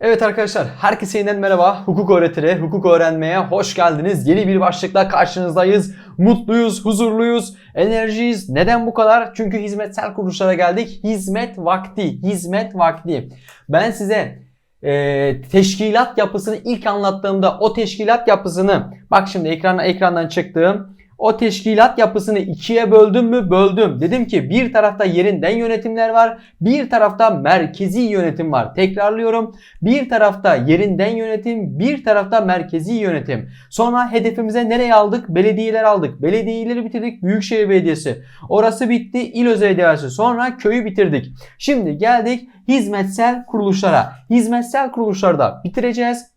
Evet arkadaşlar, herkese yeniden merhaba. Hukuk öğretire, hukuk öğrenmeye hoş geldiniz. Yeni bir başlıkla karşınızdayız. Mutluyuz, huzurluyuz, enerjiyiz. Neden bu kadar? Çünkü hizmetsel kuruluşlara geldik. Hizmet vakti, hizmet vakti. Ben size e, teşkilat yapısını ilk anlattığımda o teşkilat yapısını, bak şimdi ekrana, ekrandan çıktığım o teşkilat yapısını ikiye böldüm mü? Böldüm. Dedim ki bir tarafta yerinden yönetimler var. Bir tarafta merkezi yönetim var. Tekrarlıyorum. Bir tarafta yerinden yönetim, bir tarafta merkezi yönetim. Sonra hedefimize nereye aldık? Belediyeler aldık. Belediyeleri bitirdik. Büyükşehir Belediyesi. Orası bitti. İl özel idaresi. Sonra köyü bitirdik. Şimdi geldik hizmetsel kuruluşlara. Hizmetsel kuruluşlarda bitireceğiz.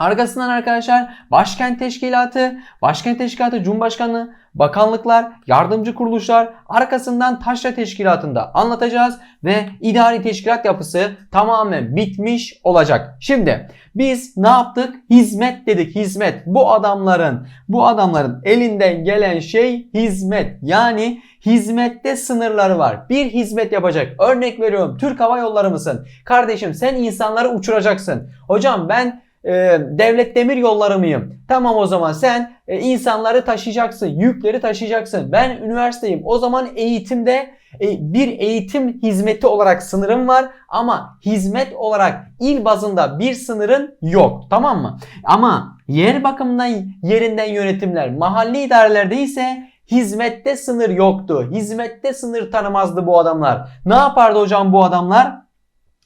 Arkasından arkadaşlar başkent teşkilatı, başkent teşkilatı, cumhurbaşkanlığı, bakanlıklar, yardımcı kuruluşlar, arkasından taşra teşkilatında anlatacağız ve idari teşkilat yapısı tamamen bitmiş olacak. Şimdi biz ne yaptık? Hizmet dedik, hizmet. Bu adamların, bu adamların elinden gelen şey hizmet. Yani hizmette sınırları var. Bir hizmet yapacak. Örnek veriyorum. Türk Hava Yolları mısın? Kardeşim sen insanları uçuracaksın. Hocam ben e, devlet demir yolları mıyım? Tamam o zaman sen e, insanları taşıyacaksın, yükleri taşıyacaksın. Ben üniversiteyim. O zaman eğitimde e, bir eğitim hizmeti olarak sınırım var ama hizmet olarak il bazında bir sınırın yok. Tamam mı? Ama yer bakımından yerinden yönetimler, mahalli idarelerde ise hizmette sınır yoktu. Hizmette sınır tanımazdı bu adamlar. Ne yapardı hocam bu adamlar?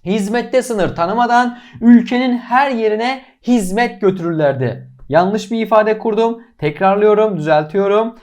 Hizmette sınır tanımadan ülkenin her yerine hizmet götürürlerdi. Yanlış bir ifade kurdum. Tekrarlıyorum, düzeltiyorum.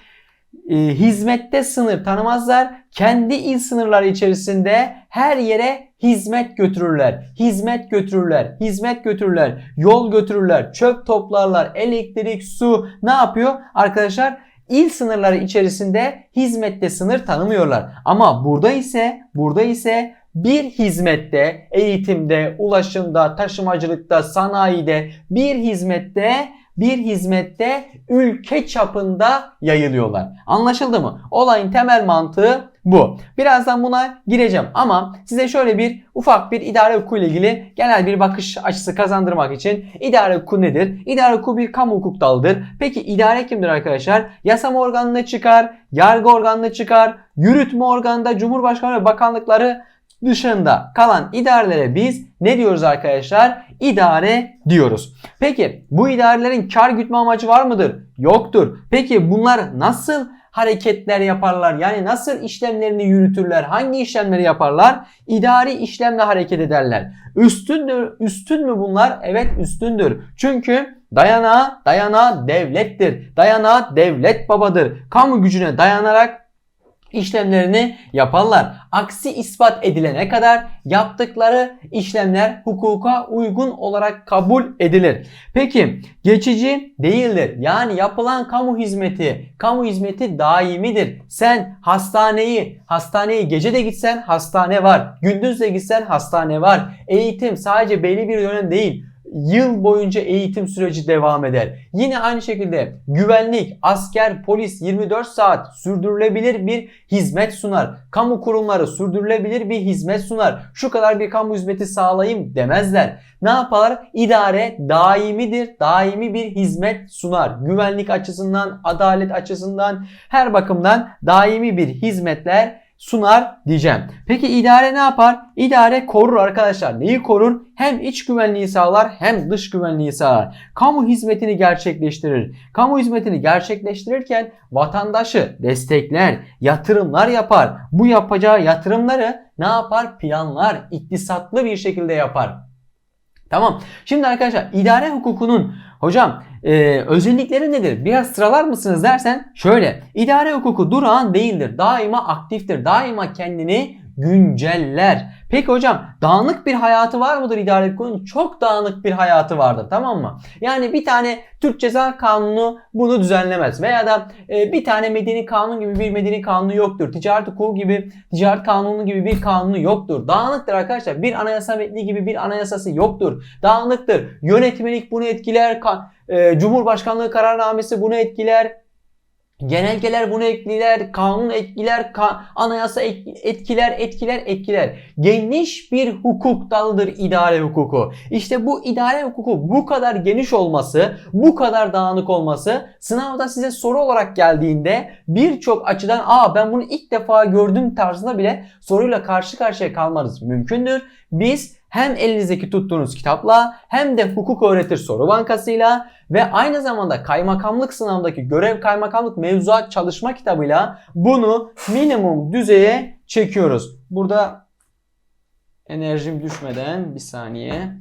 E, hizmette sınır tanımazlar. Kendi il sınırları içerisinde her yere hizmet götürürler. Hizmet götürürler. Hizmet götürürler. Yol götürürler. Çöp toplarlar. Elektrik, su ne yapıyor? Arkadaşlar il sınırları içerisinde hizmette sınır tanımıyorlar. Ama burada ise burada ise bir hizmette, eğitimde, ulaşımda, taşımacılıkta, sanayide, bir hizmette, bir hizmette ülke çapında yayılıyorlar. Anlaşıldı mı? Olayın temel mantığı bu. Birazdan buna gireceğim ama size şöyle bir ufak bir idare hukuku ile ilgili genel bir bakış açısı kazandırmak için idare hukuku nedir? İdare hukuku bir kamu hukuk dalıdır. Peki idare kimdir arkadaşlar? Yasama organına çıkar, yargı organına çıkar, yürütme organında Cumhurbaşkanı ve bakanlıkları dışında kalan idarelere biz ne diyoruz arkadaşlar? İdare diyoruz. Peki bu idarelerin kar gütme amacı var mıdır? Yoktur. Peki bunlar nasıl hareketler yaparlar? Yani nasıl işlemlerini yürütürler? Hangi işlemleri yaparlar? İdari işlemle hareket ederler. Üstündür, üstün mü bunlar? Evet üstündür. Çünkü dayanağı, dayanağı devlettir. Dayanağı devlet babadır. Kamu gücüne dayanarak işlemlerini yaparlar. Aksi ispat edilene kadar yaptıkları işlemler hukuka uygun olarak kabul edilir. Peki geçici değildir. Yani yapılan kamu hizmeti, kamu hizmeti daimidir. Sen hastaneyi, hastaneye gece de gitsen hastane var. Gündüz de gitsen hastane var. Eğitim sadece belli bir dönem değil yıl boyunca eğitim süreci devam eder. Yine aynı şekilde güvenlik, asker, polis 24 saat sürdürülebilir bir hizmet sunar. Kamu kurumları sürdürülebilir bir hizmet sunar. Şu kadar bir kamu hizmeti sağlayayım demezler. Ne yapar? İdare daimidir. Daimi bir hizmet sunar. Güvenlik açısından, adalet açısından her bakımdan daimi bir hizmetler sunar diyeceğim. Peki idare ne yapar? İdare korur arkadaşlar. Neyi korur? Hem iç güvenliği sağlar hem dış güvenliği sağlar. Kamu hizmetini gerçekleştirir. Kamu hizmetini gerçekleştirirken vatandaşı destekler, yatırımlar yapar. Bu yapacağı yatırımları ne yapar? Planlar, iktisatlı bir şekilde yapar. Tamam. Şimdi arkadaşlar idare hukukunun hocam e, özellikleri nedir? Biraz sıralar mısınız dersen şöyle. İdare hukuku durağan değildir. Daima aktiftir. Daima kendini günceller. Peki hocam dağınık bir hayatı var mıdır idare hukukunun? Çok dağınık bir hayatı vardır tamam mı? Yani bir tane Türk Ceza Kanunu bunu düzenlemez. Veya da e, bir tane medeni kanun gibi bir medeni kanunu yoktur. Ticaret hukuku gibi, ticaret kanunu gibi bir kanunu yoktur. Dağınıktır arkadaşlar. Bir anayasa metni gibi bir anayasası yoktur. Dağınıktır. Yönetmelik bunu etkiler. Ka- e, Cumhurbaşkanlığı kararnamesi bunu etkiler. Genelgeler bunu etkiler, kanun etkiler, anayasa et- etkiler, etkiler, etkiler. Geniş bir hukuk dalıdır idare hukuku. İşte bu idare hukuku bu kadar geniş olması, bu kadar dağınık olması sınavda size soru olarak geldiğinde birçok açıdan aa ben bunu ilk defa gördüm tarzında bile soruyla karşı karşıya kalmanız mümkündür. Biz hem elinizdeki tuttuğunuz kitapla hem de hukuk öğretir soru bankasıyla ve aynı zamanda kaymakamlık sınavındaki görev kaymakamlık mevzuat çalışma kitabıyla bunu minimum düzeye çekiyoruz. Burada enerjim düşmeden bir saniye.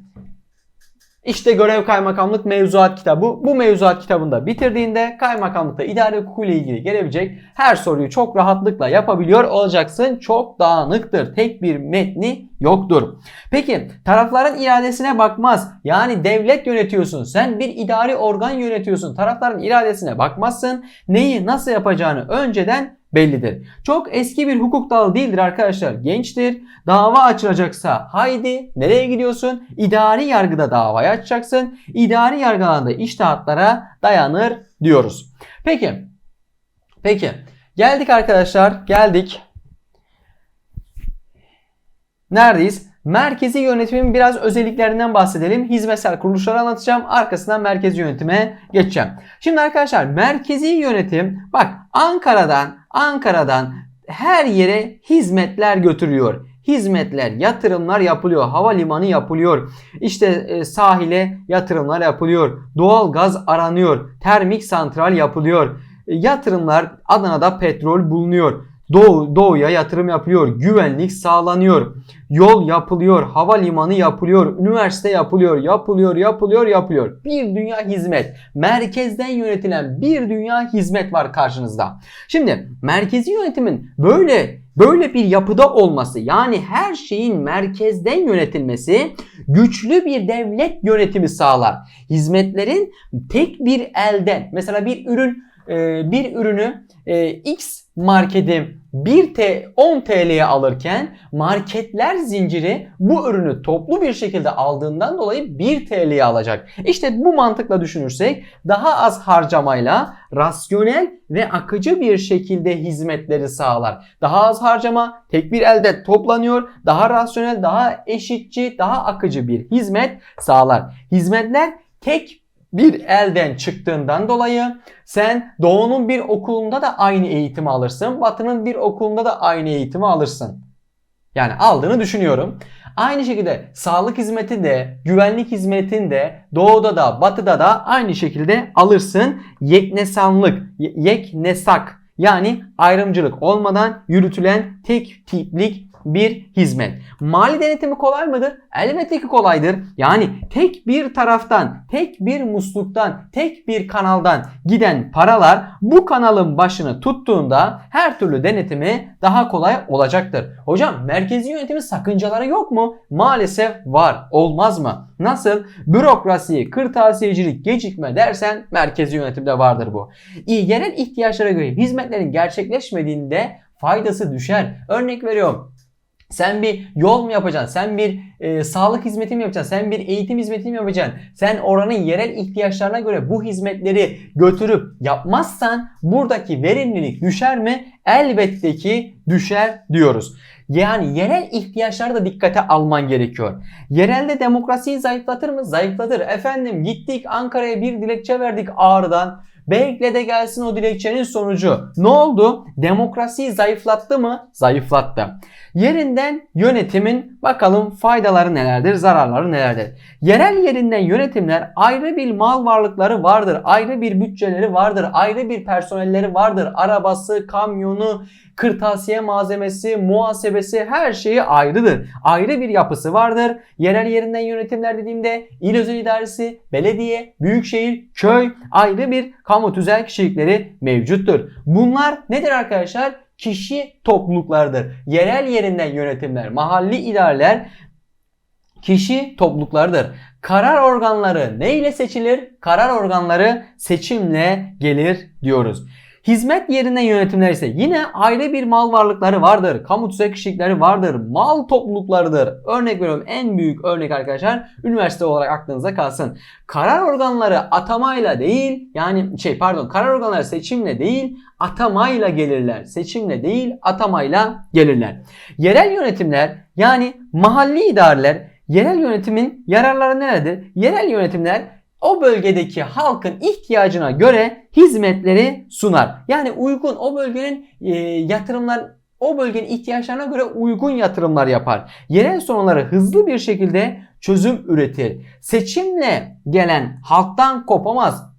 İşte görev kaymakamlık mevzuat kitabı. Bu mevzuat kitabında bitirdiğinde kaymakamlıkta idare hukuku ile ilgili gelebilecek her soruyu çok rahatlıkla yapabiliyor olacaksın. Çok dağınıktır. Tek bir metni yoktur. Peki tarafların iradesine bakmaz. Yani devlet yönetiyorsun. Sen bir idari organ yönetiyorsun. Tarafların iradesine bakmazsın. Neyi nasıl yapacağını önceden bellidir. Çok eski bir hukuk dalı değildir arkadaşlar. Gençtir. Dava açılacaksa haydi nereye gidiyorsun? İdari yargıda davayı açacaksın. İdari yargılarda iştahatlara dayanır diyoruz. Peki. Peki. Geldik arkadaşlar. Geldik. Neredeyiz? Merkezi yönetimin biraz özelliklerinden bahsedelim. Hizmetsel kuruluşları anlatacağım. Arkasından merkezi yönetime geçeceğim. Şimdi arkadaşlar merkezi yönetim bak Ankara'dan Ankara'dan her yere hizmetler götürüyor. Hizmetler, yatırımlar yapılıyor. Havalimanı yapılıyor. İşte e, sahile yatırımlar yapılıyor. Doğal gaz aranıyor. Termik santral yapılıyor. E, yatırımlar Adana'da petrol bulunuyor. Doğu, doğuya yatırım yapılıyor. Güvenlik sağlanıyor. Yol yapılıyor. Havalimanı yapılıyor. Üniversite yapılıyor. Yapılıyor, yapılıyor, yapılıyor. Bir dünya hizmet. Merkezden yönetilen bir dünya hizmet var karşınızda. Şimdi merkezi yönetimin böyle böyle bir yapıda olması yani her şeyin merkezden yönetilmesi güçlü bir devlet yönetimi sağlar. Hizmetlerin tek bir elden mesela bir ürün e, bir ürünü e, X marketi 1 T 10 TL'ye alırken marketler zinciri bu ürünü toplu bir şekilde aldığından dolayı 1 TL'ye alacak. İşte bu mantıkla düşünürsek daha az harcamayla rasyonel ve akıcı bir şekilde hizmetleri sağlar. Daha az harcama tek bir elde toplanıyor. Daha rasyonel, daha eşitçi, daha akıcı bir hizmet sağlar. Hizmetler tek bir elden çıktığından dolayı sen doğunun bir okulunda da aynı eğitimi alırsın. Batının bir okulunda da aynı eğitimi alırsın. Yani aldığını düşünüyorum. Aynı şekilde sağlık hizmeti de, güvenlik hizmetini de doğuda da batıda da aynı şekilde alırsın. Yeknesanlık, yeknesak yani ayrımcılık olmadan yürütülen tek tiplik bir hizmet. Mali denetimi kolay mıdır? Elbette ki kolaydır. Yani tek bir taraftan, tek bir musluktan, tek bir kanaldan giden paralar bu kanalın başını tuttuğunda her türlü denetimi daha kolay olacaktır. Hocam merkezi yönetimin sakıncaları yok mu? Maalesef var. Olmaz mı? Nasıl? Bürokrasi, kırtasiyecilik, gecikme dersen merkezi yönetimde vardır bu. Yerel ihtiyaçlara göre hizmetlerin gerçekleşmediğinde faydası düşer. Örnek veriyorum. Sen bir yol mu yapacaksın? Sen bir e, sağlık hizmeti mi yapacaksın? Sen bir eğitim hizmeti mi yapacaksın? Sen oranın yerel ihtiyaçlarına göre bu hizmetleri götürüp yapmazsan buradaki verimlilik düşer mi? Elbette ki düşer diyoruz. Yani yerel ihtiyaçları da dikkate alman gerekiyor. Yerelde demokrasiyi zayıflatır mı? Zayıflatır. Efendim gittik Ankara'ya bir dilekçe verdik Ağrı'dan. Bekle de gelsin o dilekçenin sonucu. Ne oldu? Demokrasiyi zayıflattı mı? Zayıflattı. Yerinden yönetimin bakalım faydaları nelerdir, zararları nelerdir? Yerel yerinden yönetimler ayrı bir mal varlıkları vardır, ayrı bir bütçeleri vardır, ayrı bir personelleri vardır. Arabası, kamyonu, kırtasiye malzemesi, muhasebesi her şeyi ayrıdır. Ayrı bir yapısı vardır. Yerel yerinden yönetimler dediğimde il özel idaresi, belediye, büyükşehir, köy ayrı bir kamu tüzel kişilikleri mevcuttur. Bunlar nedir arkadaşlar? Kişi topluluklardır. Yerel yerinden yönetimler, mahalli idareler kişi topluluklarıdır. Karar organları ne ile seçilir? Karar organları seçimle gelir diyoruz. Hizmet yerine yönetimler ise yine ayrı bir mal varlıkları vardır. Kamu tüzel kişilikleri vardır. Mal topluluklarıdır. Örnek veriyorum en büyük örnek arkadaşlar üniversite olarak aklınıza kalsın. Karar organları atamayla değil yani şey pardon karar organları seçimle değil atamayla gelirler. Seçimle değil atamayla gelirler. Yerel yönetimler yani mahalli idareler yerel yönetimin yararları neredir? Yerel yönetimler o bölgedeki halkın ihtiyacına göre hizmetleri sunar. Yani uygun o bölgenin e, yatırımlar o bölgenin ihtiyaçlarına göre uygun yatırımlar yapar. Yerel sorunları hızlı bir şekilde çözüm üretir. Seçimle gelen halktan kopamaz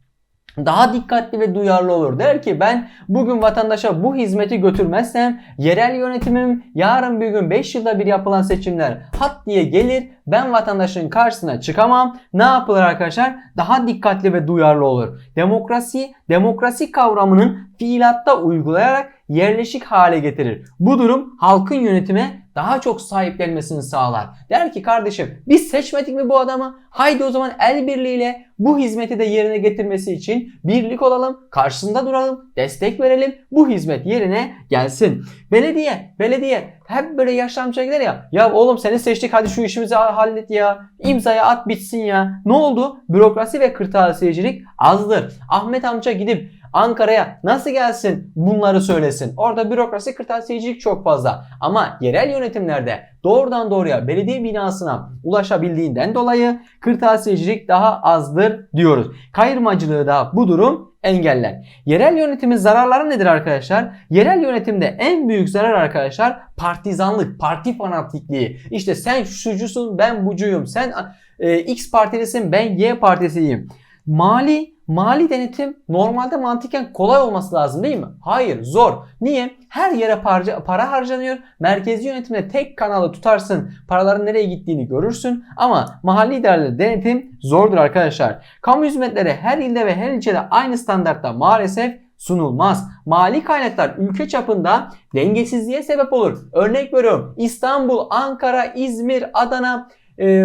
daha dikkatli ve duyarlı olur. Der ki ben bugün vatandaşa bu hizmeti götürmezsem yerel yönetimim yarın bir gün 5 yılda bir yapılan seçimler hat diye gelir. Ben vatandaşın karşısına çıkamam. Ne yapılır arkadaşlar? Daha dikkatli ve duyarlı olur. Demokrasi, demokrasi kavramının fiilatta uygulayarak yerleşik hale getirir. Bu durum halkın yönetime daha çok sahiplenmesini sağlar. Der ki kardeşim biz seçmedik mi bu adamı? Haydi o zaman el birliğiyle bu hizmeti de yerine getirmesi için birlik olalım, karşısında duralım, destek verelim. Bu hizmet yerine gelsin. Belediye, belediye hep böyle yaşlı amca gider ya. Ya oğlum seni seçtik hadi şu işimizi hallet ya. İmzaya at bitsin ya. Ne oldu? Bürokrasi ve kırtasiyecilik azdır. Ahmet amca gidip Ankara'ya nasıl gelsin bunları söylesin. Orada bürokrasi kırtasiyecilik çok fazla. Ama yerel yönetimlerde doğrudan doğruya belediye binasına ulaşabildiğinden dolayı kırtasiyecilik daha azdır diyoruz. Kayırmacılığı da bu durum engeller. Yerel yönetimin zararları nedir arkadaşlar? Yerel yönetimde en büyük zarar arkadaşlar partizanlık, parti fanatikliği. İşte sen şucusun ben bucuyum. Sen e, X partilisin ben Y partisiyim. Mali Mali denetim normalde mantıken kolay olması lazım değil mi? Hayır zor. Niye? Her yere para, para harcanıyor. Merkezi yönetimde tek kanalı tutarsın. Paraların nereye gittiğini görürsün. Ama mahalli idareli denetim zordur arkadaşlar. Kamu hizmetleri her ilde ve her ilçede aynı standartta maalesef sunulmaz. Mali kaynaklar ülke çapında dengesizliğe sebep olur. Örnek veriyorum İstanbul, Ankara, İzmir, Adana,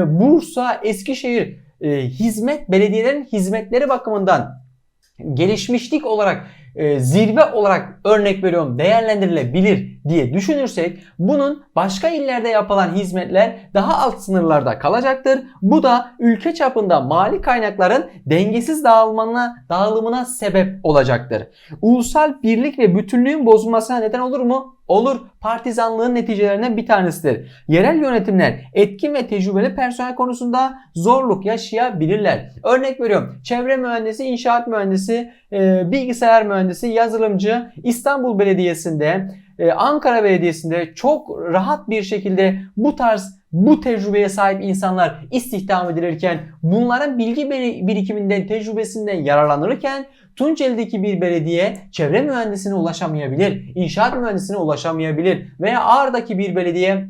Bursa, Eskişehir e, hizmet belediyelerin hizmetleri bakımından gelişmişlik olarak e, zirve olarak örnek veriyorum değerlendirilebilir diye düşünürsek bunun başka illerde yapılan hizmetler daha alt sınırlarda kalacaktır. Bu da ülke çapında mali kaynakların dengesiz dağılımına, dağılımına sebep olacaktır. Ulusal birlik ve bütünlüğün bozulmasına neden olur mu? Olur. Partizanlığın neticelerinden bir tanesidir. Yerel yönetimler etkin ve tecrübeli personel konusunda zorluk yaşayabilirler. Örnek veriyorum. Çevre mühendisi, inşaat mühendisi, e, bilgisayar mühendisi, yazılımcı İstanbul Belediyesi'nde e, Ankara Belediyesi'nde çok rahat bir şekilde bu tarz bu tecrübeye sahip insanlar istihdam edilirken bunların bilgi birikiminden, tecrübesinden yararlanırken Tunceli'deki bir belediye çevre mühendisine ulaşamayabilir, inşaat mühendisine ulaşamayabilir veya Ağrı'daki bir belediye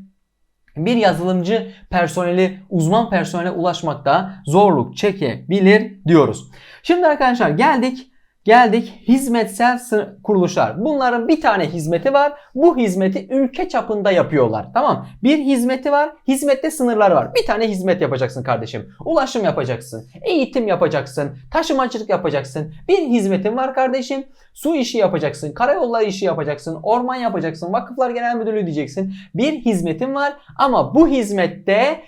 bir yazılımcı personeli, uzman personele ulaşmakta zorluk çekebilir diyoruz. Şimdi arkadaşlar geldik Geldik hizmetsel kuruluşlar. Bunların bir tane hizmeti var. Bu hizmeti ülke çapında yapıyorlar. Tamam. Bir hizmeti var. Hizmette sınırlar var. Bir tane hizmet yapacaksın kardeşim. Ulaşım yapacaksın. Eğitim yapacaksın. Taşımacılık yapacaksın. Bir hizmetin var kardeşim. Su işi yapacaksın. Karayolları işi yapacaksın. Orman yapacaksın. Vakıflar Genel Müdürlüğü diyeceksin. Bir hizmetin var ama bu hizmette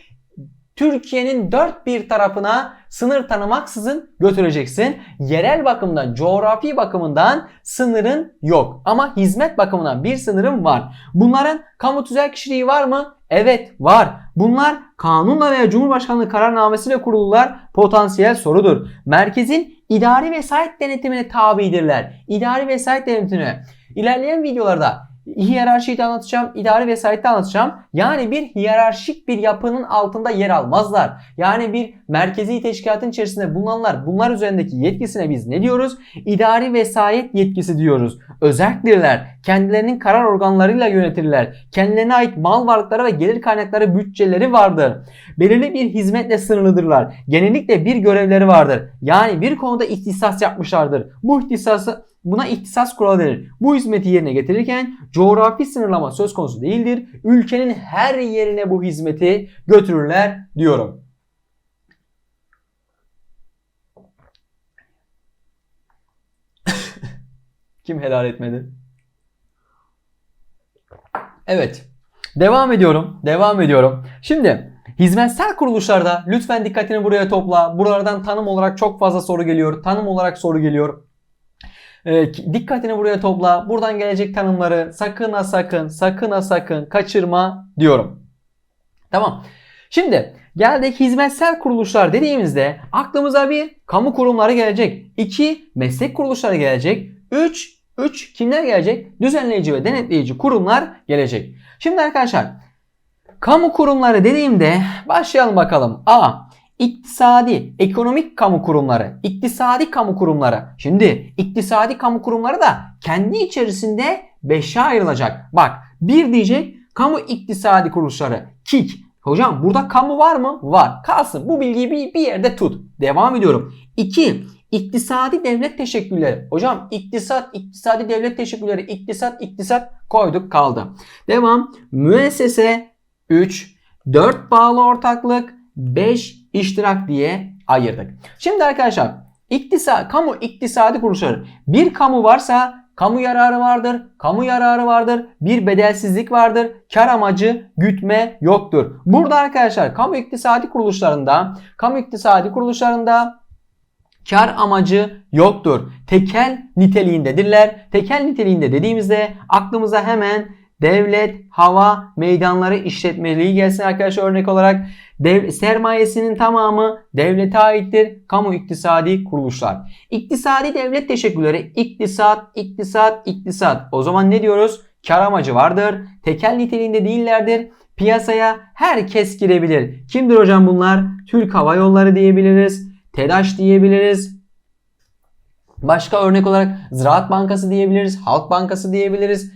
Türkiye'nin dört bir tarafına sınır tanımaksızın götüreceksin. Yerel bakımdan, coğrafi bakımından sınırın yok. Ama hizmet bakımından bir sınırın var. Bunların kamu tüzel kişiliği var mı? Evet var. Bunlar kanunla veya Cumhurbaşkanlığı kararnamesiyle kurulular potansiyel sorudur. Merkezin idari vesayet denetimine tabidirler. İdari vesayet denetimine. İlerleyen videolarda hiyerarşiyi de anlatacağım, idari vesayeti de anlatacağım. Yani bir hiyerarşik bir yapının altında yer almazlar. Yani bir merkezi teşkilatın içerisinde bulunanlar bunlar üzerindeki yetkisine biz ne diyoruz? İdari vesayet yetkisi diyoruz. Özeldirler. Kendilerinin karar organlarıyla yönetirler. Kendilerine ait mal varlıkları ve gelir kaynakları bütçeleri vardır. Belirli bir hizmetle sınırlıdırlar. Genellikle bir görevleri vardır. Yani bir konuda ihtisas yapmışlardır. Bu ihtisası Buna ihtisas kuralı denir. Bu hizmeti yerine getirirken coğrafi sınırlama söz konusu değildir. Ülkenin her yerine bu hizmeti götürürler diyorum. Kim helal etmedi? Evet. Devam ediyorum. Devam ediyorum. Şimdi hizmetsel kuruluşlarda lütfen dikkatini buraya topla. Buralardan tanım olarak çok fazla soru geliyor. Tanım olarak soru geliyor. Ee, dikkatini buraya topla. Buradan gelecek tanımları sakın ha sakın, sakın ha sakın kaçırma diyorum. Tamam. Şimdi geldik hizmetsel kuruluşlar dediğimizde aklımıza bir kamu kurumları gelecek. 2 meslek kuruluşları gelecek. 3 3 kimler gelecek? Düzenleyici ve denetleyici kurumlar gelecek. Şimdi arkadaşlar kamu kurumları dediğimde başlayalım bakalım. A. İktisadi, ekonomik kamu kurumları, iktisadi kamu kurumları. Şimdi iktisadi kamu kurumları da kendi içerisinde 5'e ayrılacak. Bak bir diyecek kamu iktisadi kuruluşları, KİK. Hocam burada kamu var mı? Var. Kalsın. Bu bilgiyi bir, bir yerde tut. Devam ediyorum. 2. İktisadi devlet teşekkülleri. Hocam iktisat, iktisadi devlet teşekkülleri, iktisat, iktisat koyduk kaldı. Devam. Müessese 3. 4 bağlı ortaklık, 5 iştirak diye ayırdık. Şimdi arkadaşlar iktisat, kamu iktisadi kuruluşları. Bir kamu varsa kamu yararı vardır, kamu yararı vardır, bir bedelsizlik vardır, kar amacı gütme yoktur. Burada arkadaşlar kamu iktisadi kuruluşlarında, kamu iktisadi kuruluşlarında kar amacı yoktur. Tekel niteliğindedirler. Tekel niteliğinde dediğimizde aklımıza hemen devlet, hava, meydanları işletmeliği gelsin arkadaşlar örnek olarak. Dev, sermayesinin tamamı devlete aittir. Kamu iktisadi kuruluşlar. İktisadi devlet teşekkülleri iktisat, iktisat, iktisat. O zaman ne diyoruz? Kar amacı vardır. Tekel niteliğinde değillerdir. Piyasaya herkes girebilir. Kimdir hocam bunlar? Türk Hava Yolları diyebiliriz. TEDAŞ diyebiliriz. Başka örnek olarak Ziraat Bankası diyebiliriz. Halk Bankası diyebiliriz.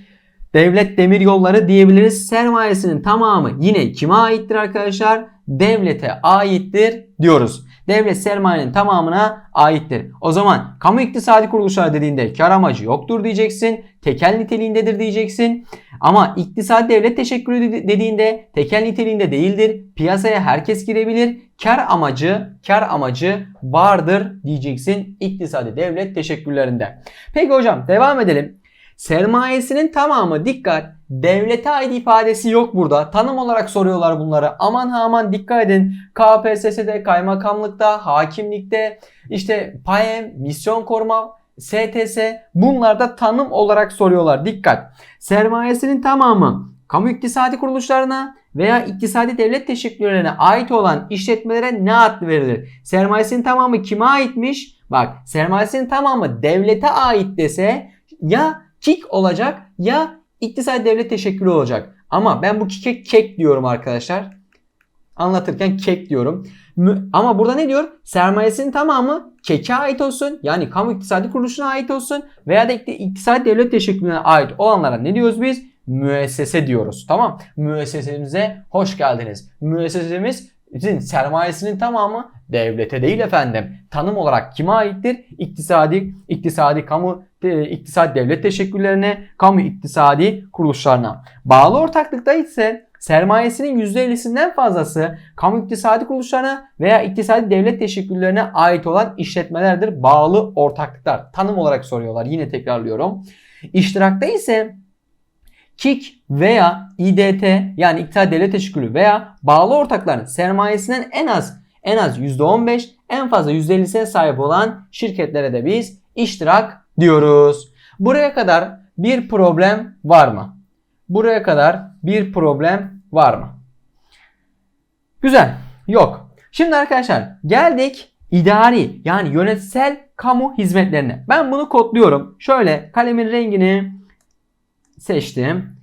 Devlet Demir Yolları diyebiliriz. Sermayesinin tamamı yine kime aittir arkadaşlar? Devlete aittir diyoruz. Devlet sermayenin tamamına aittir. O zaman kamu iktisadi kuruluşlar dediğinde kar amacı yoktur diyeceksin. Tekel niteliğindedir diyeceksin. Ama iktisadi devlet teşekkülü dediğinde tekel niteliğinde değildir. Piyasaya herkes girebilir. Kar amacı, kar amacı vardır diyeceksin iktisadi devlet teşekküllerinde. Peki hocam devam edelim. Sermayesinin tamamı dikkat devlete ait ifadesi yok burada. Tanım olarak soruyorlar bunları. Aman ha aman dikkat edin. KPSS'de, kaymakamlıkta, hakimlikte, işte PAEM, misyon koruma, STS bunlarda tanım olarak soruyorlar. Dikkat. Sermayesinin tamamı kamu iktisadi kuruluşlarına veya iktisadi devlet teşekküllerine ait olan işletmelere ne ad verilir? Sermayesinin tamamı kime aitmiş? Bak sermayesinin tamamı devlete ait dese ya KİK olacak ya iktisadi devlet teşekkülü olacak. Ama ben bu KİK'e kek diyorum arkadaşlar. Anlatırken kek diyorum. Ama burada ne diyor? Sermayesinin tamamı KEK'e ait olsun. Yani kamu iktisadi kuruluşuna ait olsun. Veya da iktisadi devlet teşekkülüne ait olanlara ne diyoruz biz? Müessese diyoruz. Tamam. Müessesemize hoş geldiniz. Müessesemiz sermayesinin tamamı devlete değil efendim. Tanım olarak kime aittir? İktisadi, iktisadi kamu, e, iktisadi devlet teşekküllerine, kamu iktisadi kuruluşlarına. Bağlı ortaklıkta ise sermayesinin %50'sinden fazlası kamu iktisadi kuruluşlarına veya iktisadi devlet teşekküllerine ait olan işletmelerdir. Bağlı ortaklıklar. Tanım olarak soruyorlar. Yine tekrarlıyorum. İştirakta ise KİK veya İDT yani İktisadi Devlet Teşekkülü veya bağlı ortakların sermayesinden en az en az %15 en fazla %50'sine sahip olan şirketlere de biz iştirak diyoruz. Buraya kadar bir problem var mı? Buraya kadar bir problem var mı? Güzel. Yok. Şimdi arkadaşlar geldik idari yani yönetsel kamu hizmetlerine. Ben bunu kodluyorum. Şöyle kalemin rengini seçtim.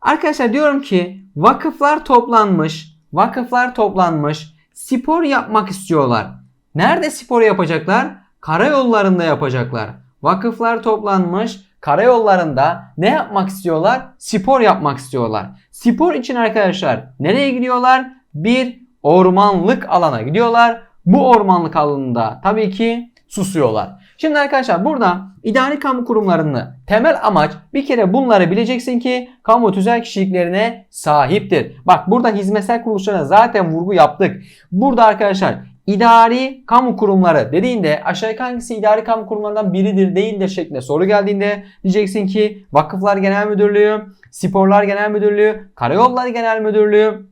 Arkadaşlar diyorum ki vakıflar toplanmış. Vakıflar toplanmış. Spor yapmak istiyorlar. Nerede spor yapacaklar? Karayollarında yapacaklar. Vakıflar toplanmış. Karayollarında ne yapmak istiyorlar? Spor yapmak istiyorlar. Spor için arkadaşlar nereye gidiyorlar? Bir ormanlık alana gidiyorlar. Bu ormanlık alanında tabii ki susuyorlar. Şimdi arkadaşlar burada idari kamu kurumlarını temel amaç bir kere bunları bileceksin ki kamu tüzel kişiliklerine sahiptir. Bak burada hizmetsel kuruluşlara zaten vurgu yaptık. Burada arkadaşlar idari kamu kurumları dediğinde aşağıdaki hangisi idari kamu kurumlarından biridir değildir şeklinde soru geldiğinde diyeceksin ki Vakıflar Genel Müdürlüğü, Sporlar Genel Müdürlüğü, Karayolları Genel Müdürlüğü,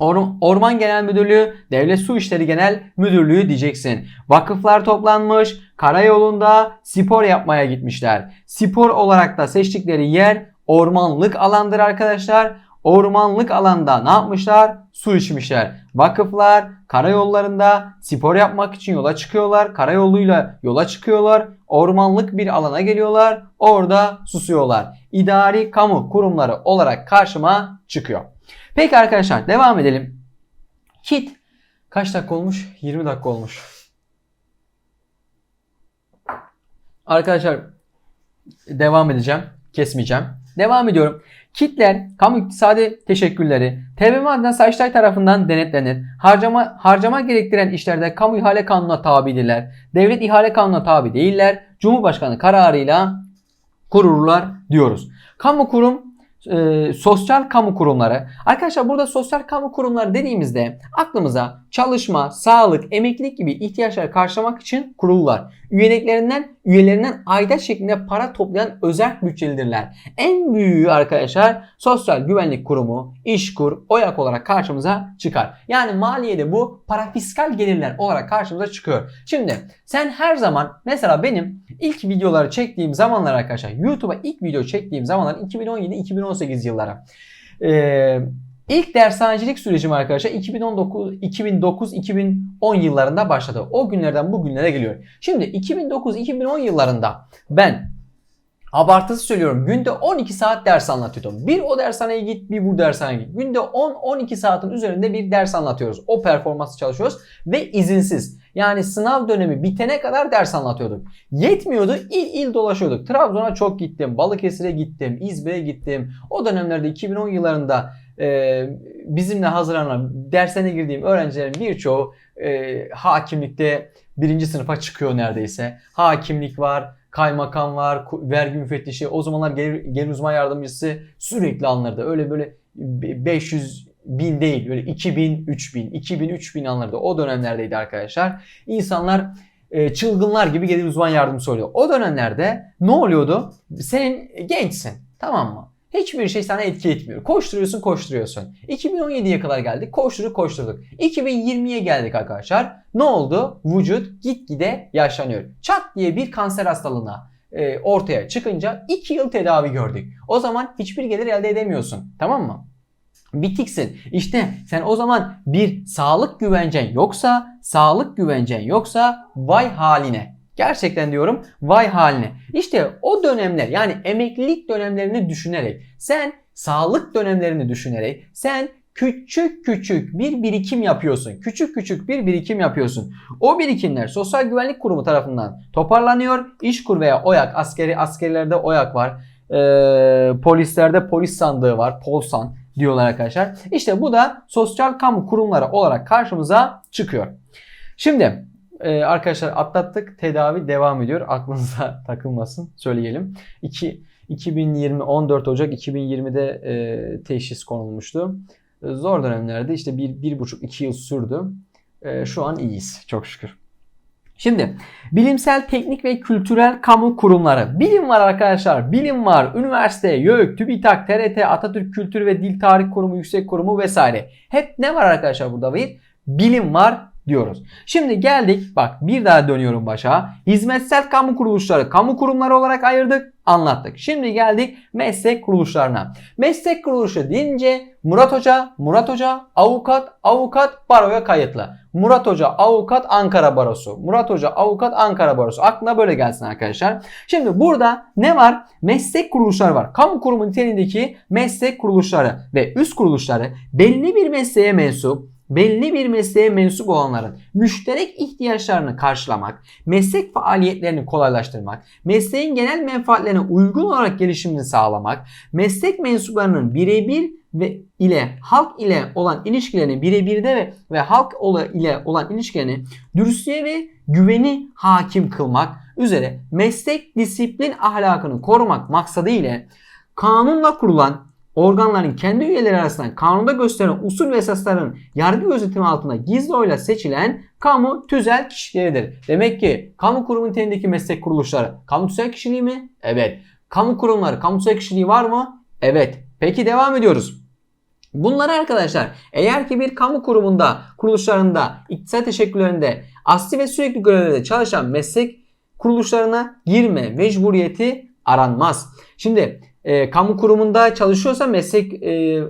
Or- Orman Genel Müdürlüğü, Devlet Su İşleri Genel Müdürlüğü diyeceksin. Vakıflar toplanmış, karayolunda spor yapmaya gitmişler. Spor olarak da seçtikleri yer ormanlık alandır arkadaşlar. Ormanlık alanda ne yapmışlar? Su içmişler. Vakıflar karayollarında spor yapmak için yola çıkıyorlar. Karayoluyla yola çıkıyorlar. Ormanlık bir alana geliyorlar. Orada susuyorlar. İdari kamu kurumları olarak karşıma çıkıyor. Peki arkadaşlar devam edelim. Kit kaç dakika olmuş? 20 dakika olmuş. Arkadaşlar devam edeceğim. Kesmeyeceğim. Devam ediyorum. Kitler, kamu iktisadi teşekkülleri, TBMM adına Sayıştay tarafından denetlenir. Harcama, harcama gerektiren işlerde kamu ihale kanununa tabidirler. Devlet ihale kanununa tabi değiller. Cumhurbaşkanı kararıyla kururlar diyoruz. Kamu kurum e, sosyal kamu kurumları. Arkadaşlar burada sosyal kamu kurumları dediğimizde aklımıza çalışma, sağlık, emeklilik gibi ihtiyaçları karşılamak için kurullar. Üyeliklerinden, üyelerinden aidat şeklinde para toplayan özel bütçelidirler. En büyüğü arkadaşlar Sosyal Güvenlik Kurumu, İşkur, OYAK olarak karşımıza çıkar. Yani maliyede bu para fiskal gelirler olarak karşımıza çıkıyor. Şimdi sen her zaman mesela benim ilk videoları çektiğim zamanlar arkadaşlar YouTube'a ilk video çektiğim zamanlar 2017-2018 yılları. Ee, İlk dershanecilik sürecim arkadaşlar 2019 2009-2010 yıllarında başladı. O günlerden bugünlere geliyor. Şimdi 2009-2010 yıllarında ben abartısı söylüyorum günde 12 saat ders anlatıyordum. Bir o dershaneye git bir bu dershaneye git. Günde 10-12 saatin üzerinde bir ders anlatıyoruz. O performansı çalışıyoruz ve izinsiz. Yani sınav dönemi bitene kadar ders anlatıyorduk. Yetmiyordu il il dolaşıyorduk. Trabzon'a çok gittim. Balıkesir'e gittim. İzmir'e gittim. O dönemlerde 2010 yıllarında e, bizimle hazırlanan dersine girdiğim öğrencilerin birçoğu e, hakimlikte birinci sınıfa çıkıyor neredeyse. Hakimlik var, kaymakam var, vergi müfettişi. O zamanlar gelir, gelir uzman yardımcısı sürekli alınırdı. Öyle böyle 500 bin değil böyle 2000, 3000, 2000, 3000 alınırdı. O dönemlerdeydi arkadaşlar. İnsanlar e, çılgınlar gibi gelir uzman yardımcısı oluyor. O dönemlerde ne oluyordu? Senin gençsin tamam mı? Hiçbir şey sana etki etmiyor. Koşturuyorsun koşturuyorsun. 2017'ye kadar geldik. Koşturduk koşturduk. 2020'ye geldik arkadaşlar. Ne oldu? Vücut gitgide yaşlanıyor. Çat diye bir kanser hastalığına e, ortaya çıkınca 2 yıl tedavi gördük. O zaman hiçbir gelir elde edemiyorsun. Tamam mı? Bitiksin. İşte sen o zaman bir sağlık güvencen yoksa, sağlık güvencen yoksa vay haline. Gerçekten diyorum vay haline. İşte o dönemler yani emeklilik dönemlerini düşünerek sen sağlık dönemlerini düşünerek sen küçük küçük bir birikim yapıyorsun. Küçük küçük bir birikim yapıyorsun. O birikimler Sosyal Güvenlik Kurumu tarafından toparlanıyor. İşkur veya OYAK askeri askerlerde OYAK var. Ee, polislerde polis sandığı var. Polsan diyorlar arkadaşlar. İşte bu da sosyal kamu kurumları olarak karşımıza çıkıyor. Şimdi ee, arkadaşlar atlattık. Tedavi devam ediyor. Aklınıza takılmasın. Söyleyelim. 2 2020 14 Ocak 2020'de e, teşhis konulmuştu. E, zor dönemlerde işte bir, bir buçuk iki yıl sürdü. E, şu an iyiyiz. Çok şükür. Şimdi bilimsel, teknik ve kültürel kamu kurumları. Bilim var arkadaşlar. Bilim var. Üniversite, YÖK, TÜBİTAK, TRT, Atatürk Kültür ve Dil Tarih Kurumu, Yüksek Kurumu vesaire. Hep ne var arkadaşlar burada? Bir bilim var diyoruz. Şimdi geldik bak bir daha dönüyorum başa. Hizmetsel kamu kuruluşları kamu kurumları olarak ayırdık anlattık. Şimdi geldik meslek kuruluşlarına. Meslek kuruluşu deyince Murat Hoca, Murat Hoca, avukat, avukat baroya kayıtlı. Murat Hoca, avukat Ankara Barosu. Murat Hoca, avukat Ankara Barosu. Aklına böyle gelsin arkadaşlar. Şimdi burada ne var? Meslek kuruluşları var. Kamu kurumu niteliğindeki meslek kuruluşları ve üst kuruluşları belli bir mesleğe mensup belli bir mesleğe mensup olanların müşterek ihtiyaçlarını karşılamak, meslek faaliyetlerini kolaylaştırmak, mesleğin genel menfaatlerine uygun olarak gelişimini sağlamak, meslek mensuplarının birebir ve ile halk ile olan ilişkilerini birebirde ve, ve halk ile olan ilişkilerini dürüstlüğe ve güveni hakim kılmak üzere meslek disiplin ahlakını korumak maksadı ile kanunla kurulan organların kendi üyeleri arasından kanunda gösterilen usul ve esasların yargı gözetimi altında gizli oyla seçilen kamu tüzel kişileridir. Demek ki kamu kurumu niteliğindeki meslek kuruluşları kamu tüzel kişiliği mi? Evet. Kamu kurumları kamu tüzel kişiliği var mı? Evet. Peki devam ediyoruz. Bunları arkadaşlar eğer ki bir kamu kurumunda, kuruluşlarında, iktisat teşekküllerinde asli ve sürekli görevlerde çalışan meslek kuruluşlarına girme mecburiyeti aranmaz. Şimdi e, kamu kurumunda çalışıyorsa meslek e,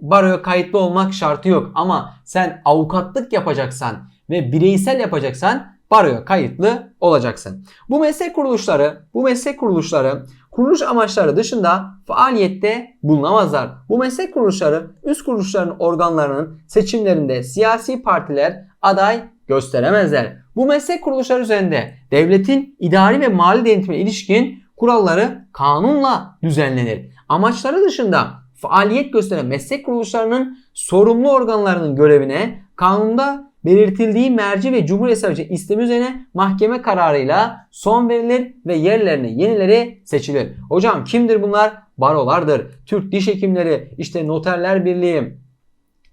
baroya kayıtlı olmak şartı yok. Ama sen avukatlık yapacaksan ve bireysel yapacaksan baroya kayıtlı olacaksın. Bu meslek kuruluşları, bu meslek kuruluşları kuruluş amaçları dışında faaliyette bulunamazlar. Bu meslek kuruluşları üst kuruluşların organlarının seçimlerinde siyasi partiler aday gösteremezler. Bu meslek kuruluşları üzerinde devletin idari ve mali denetime ilişkin kuralları kanunla düzenlenir. Amaçları dışında faaliyet gösteren meslek kuruluşlarının sorumlu organlarının görevine kanunda belirtildiği merci ve Cumhuriyet Savcı istemi üzerine mahkeme kararıyla son verilir ve yerlerine yenileri seçilir. Hocam kimdir bunlar? Barolardır. Türk Diş Hekimleri, işte Noterler Birliği,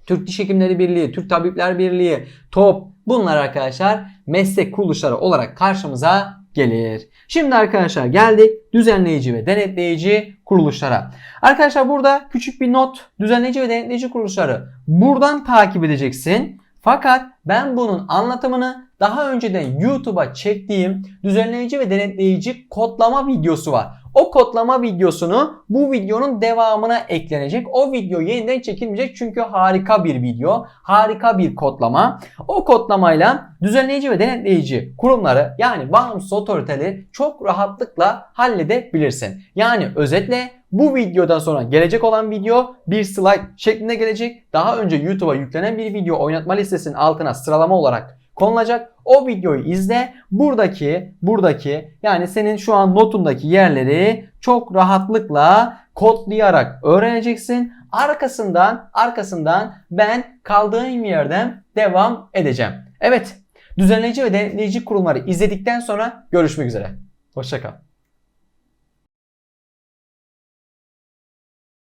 Türk Diş Hekimleri Birliği, Türk Tabipler Birliği, TOP bunlar arkadaşlar meslek kuruluşları olarak karşımıza gelir. Şimdi arkadaşlar geldik düzenleyici ve denetleyici kuruluşlara. Arkadaşlar burada küçük bir not düzenleyici ve denetleyici kuruluşları buradan takip edeceksin. Fakat ben bunun anlatımını daha önceden YouTube'a çektiğim düzenleyici ve denetleyici kodlama videosu var. O kodlama videosunu bu videonun devamına eklenecek. O video yeniden çekilmeyecek çünkü harika bir video, harika bir kodlama. O kodlamayla düzenleyici ve denetleyici kurumları yani bağımsız otoriteleri çok rahatlıkla halledebilirsin. Yani özetle bu videodan sonra gelecek olan video bir slide şeklinde gelecek. Daha önce YouTube'a yüklenen bir video oynatma listesinin altına sıralama olarak konulacak. O videoyu izle. Buradaki, buradaki yani senin şu an notundaki yerleri çok rahatlıkla kodlayarak öğreneceksin. Arkasından, arkasından ben kaldığım yerden devam edeceğim. Evet, düzenleyici ve denetleyici kurumları izledikten sonra görüşmek üzere. Hoşçakal.